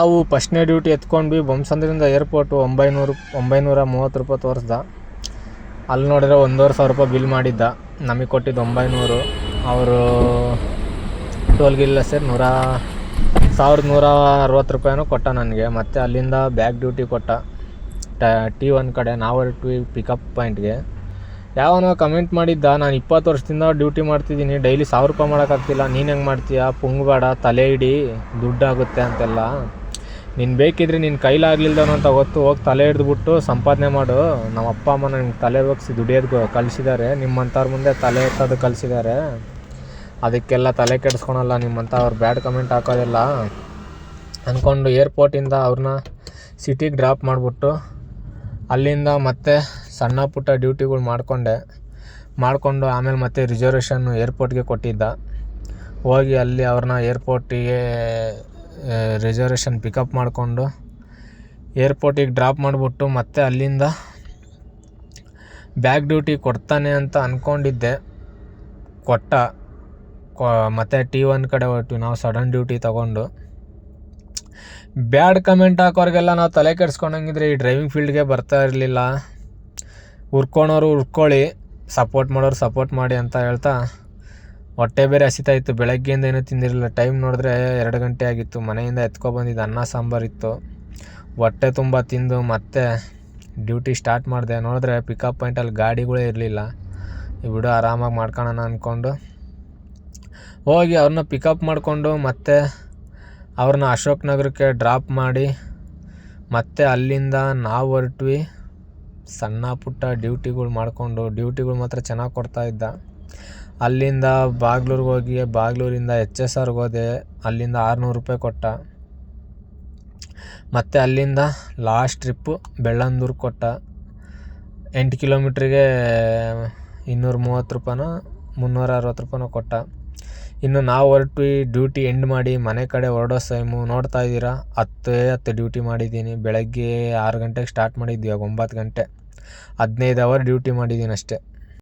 ನಾವು ಫಸ್ಟ್ನೇ duty ಎತ್ಕೊಂಡ್ವಿ ಬೊಮ್ಮಸಂದ್ರಿಂದ airport ಒಂಬೈನೂರು, ಒಂಬೈನೂರ ಮೂವತ್ತು ರೂಪಾಯಿ ತೋರಿಸ್ದ. ಅಲ್ಲಿ ನೋಡಿದ್ರೆ ಒಂದೂವರೆ ಸಾವಿರ ರೂಪಾಯಿ ಬಿಲ್ ಮಾಡಿದ್ದ. ನಮಗೆ ಕೊಟ್ಟಿದ್ದು ಒಂಬೈನೂರು. ಅವರು ಟೋಲ್ಗಿಲ್ಲ ಸೇರಿ ನೂರ, ಸಾವಿರದ ನೂರ ಅರವತ್ತು ರೂಪಾಯಿನೂ ಕೊಟ್ಟ ನನಗೆ. ಮತ್ತು ಅಲ್ಲಿಂದ ಬ್ಯಾಕ್ ಡ್ಯೂಟಿ ಕೊಟ್ಟ. ಟಿ ಒನ್ ಕಡೆ ನಾವರ್ ಟು ಪಿಕಪ್ ಪಾಯಿಂಟ್ಗೆ ಯಾವನೋ ಕಮೆಂಟ್ ಮಾಡಿದ್ದ, ನಾನು ಇಪ್ಪತ್ತು ವರ್ಷದಿಂದ ಡ್ಯೂಟಿ ಮಾಡ್ತಿದ್ದೀನಿ. ಡೈಲಿ ಸಾವಿರ ರೂಪಾಯಿ ಮಾಡೋಕ್ಕಾಗ್ತಿಲ್ಲ ನೀನು ಹೆಂಗೆ ಮಾಡ್ತೀಯಾ? ಪುಂಗ್ಬೇಡ, ತಲೆ ಇಡಿ ದುಡ್ಡಾಗುತ್ತೆ ಅಂತೆಲ್ಲ. ನೀನು ಬೇಕಿದ್ರೆ ನಿನ್ನ ಕೈಲಾಗಲಿಲ್ದನು ಅಂತ ಗೊತ್ತು ಹೋಗಿ ತಲೆ ಹಿಡಿದ್ಬಿಟ್ಟು ಸಂಪಾದನೆ ಮಾಡು. ನಮ್ಮ ಅಪ್ಪ, ಅಮ್ಮ ನನಗೆ ತಲೆ ಬಗ್ಸಿ ದುಡಿಯೋದು ಕಲಿಸಿದ್ದಾರೆ ನಿಮ್ಮಂಥವ್ರ ಮುಂದೆ ತಲೆ ಎತ್ತೋದು ಕಲಿಸಿದ್ದಾರೆ ಅದಕ್ಕೆಲ್ಲ ತಲೆ ಕೆಡಿಸ್ಕೊಳಲ್ಲ ನಿಮ್ಮಂಥ ಅವ್ರು ಬ್ಯಾಡ್ ಕಮೆಂಟ್ ಹಾಕೋದಿಲ್ಲ. ಅಂದ್ಕೊಂಡು ಏರ್ಪೋರ್ಟಿಂದ ಅವ್ರನ್ನ ಸಿಟಿಗೆ ಡ್ರಾಪ್ ಮಾಡಿಬಿಟ್ಟು ಅಲ್ಲಿಂದ ಮತ್ತೆ ಸಣ್ಣ ಪುಟ್ಟ ಡ್ಯೂಟಿಗಳು ಮಾಡಿಕೊಂಡೆ. ಮಾಡಿಕೊಂಡು ಆಮೇಲೆ ಮತ್ತೆ ರಿಸರ್ವೇಷನ್ನು ಏರ್ಪೋರ್ಟ್ಗೆ ಕೊಟ್ಟಿದ್ದ. ಹೋಗಿ ಅಲ್ಲಿ ಅವ್ರನ್ನ ಏರ್ಪೋರ್ಟಿಗೆ ರಿಸರ್ವೇಷನ್ ಪಿಕಪ್ ಮಾಡಿಕೊಂಡು ಏರ್ಪೋರ್ಟಿಗೆ ಡ್ರಾಪ್ ಮಾಡಿಬಿಟ್ಟು ಮತ್ತೆ ಅಲ್ಲಿಂದ ಬ್ಯಾಕ್ ಡ್ಯೂಟಿ ಕೊಡ್ತಾನೆ ಅಂತ ಅಂದ್ಕೊಂಡಿದ್ದೆ ಕೊಟ್ಟ. ಮತ್ತು ಟಿ ಒನ್ ಕಡೆ ಹೊರಟ್ವಿ ನಾವು ಸಡನ್ ಡ್ಯೂಟಿ ತಗೊಂಡು. ಬ್ಯಾಡ್ ಕಮೆಂಟ್ ಹಾಕೋರಿಗೆಲ್ಲ ನಾವು ತಲೆ ಕೆಡ್ಸ್ಕೊಂಡಂಗಿದ್ರೆ ಈ ಡ್ರೈವಿಂಗ್ ಫೀಲ್ಡ್ಗೆ ಬರ್ತಾ ಇರಲಿಲ್ಲ. ಉರ್ಕೊಳೋರು ಉರ್ಕೊಳ್ಳಿ ಸಪೋರ್ಟ್ ಮಾಡೋರು ಸಪೋರ್ಟ್ ಮಾಡಿ ಅಂತ ಹೇಳ್ತಾ ಹೊಟ್ಟೆ ಬೇರೆ ಹಸಿತಾ ಇತ್ತು ಬೆಳಗ್ಗೆಯಿಂದ ಏನೂ ತಿಂದಿರಲಿಲ್ಲ. ಟೈಮ್ ನೋಡಿದ್ರೆ ಎರಡು ಗಂಟೆ ಆಗಿತ್ತು. ಮನೆಯಿಂದ ಎತ್ಕೊಬಂದಿದ್ದು ಅನ್ನ, ಸಾಂಬಾರು ಇತ್ತು. ಹೊಟ್ಟೆ ತುಂಬ ತಿಂದು ಮತ್ತೆ ಡ್ಯೂಟಿ ಸ್ಟಾರ್ಟ್ ಮಾಡಿದೆ. ನೋಡಿದ್ರೆ ಪಿಕಪ್ ಪಾಯಿಂಟಲ್ಲಿ ಗಾಡಿಗಳೇ ಇರಲಿಲ್ಲ. ಬಿಡು ಆರಾಮಾಗಿ ಮಾಡ್ಕೊಳ್ಳೋಣ ಅಂದ್ಕೊಂಡು ಹೋಗಿ ಅವ್ರನ್ನ ಪಿಕಪ್ ಮಾಡಿಕೊಂಡು ಮತ್ತೆ ಅವ್ರನ್ನ ಅಶೋಕ್ ನಗರಕ್ಕೆ ಡ್ರಾಪ್ ಮಾಡಿ ಮತ್ತೆ ಅಲ್ಲಿಂದ ನಾವು ಹೊರಟ್ವಿ. ಸಣ್ಣ ಪುಟ್ಟ ಡ್ಯೂಟಿಗಳು ಮಾಡಿಕೊಂಡು. ಡ್ಯೂಟಿಗಳು ಮಾತ್ರ ಚೆನ್ನಾಗಿ ಕೊಡ್ತಾಯಿದ್ದ ಅಲ್ಲಿಂದ ಬಾಗ್ಲೂರಿಗೆ ಹೋಗಿ ಬಾಗ್ಲೂರಿಂದ ಎಚ್ ಎಸ್ ಆರ್ಗೆ ಹೋದೆ, ಅಲ್ಲಿಂದ ಆರುನೂರು ರೂಪಾಯಿ ಕೊಟ್ಟ. ಮತ್ತು ಅಲ್ಲಿಂದ ಲಾಸ್ಟ್ ಟ್ರಿಪ್ಪು ಬೆಳ್ಳಂದೂರು ಕೊಟ್ಟ. ಎಂಟು ಕಿಲೋಮೀಟ್ರಿಗೆ ಇನ್ನೂರ ಮೂವತ್ತು ರೂಪಾಯಿನೋ, ಮುನ್ನೂರ ಅರವತ್ತು ರೂಪಾಯಿನೋ ಕೊಟ್ಟ. ಇನ್ನು ನಾವು ಹೊರಟ್ವಿ ಡ್ಯೂಟಿ ಎಂಡ್ ಮಾಡಿ ಮನೆ ಕಡೆ ಹೊರಡೋ ಸೈಮು ನೋಡ್ತಾ ಇದ್ದೀರಾ? ಹತ್ತೇ ಹತ್ತು ಡ್ಯೂಟಿ ಮಾಡಿದ್ದೀನಿ. ಬೆಳಗ್ಗೆ ಆರು ಗಂಟೆಗೆ ಸ್ಟಾರ್ಟ್ ಮಾಡಿದ್ವಿ ಇವಾಗ ಒಂಬತ್ತು ಗಂಟೆ. ಹದಿನೈದು ಅವರ್ ಡ್ಯೂಟಿ ಮಾಡಿದ್ದೀನಿ ಅಷ್ಟೇ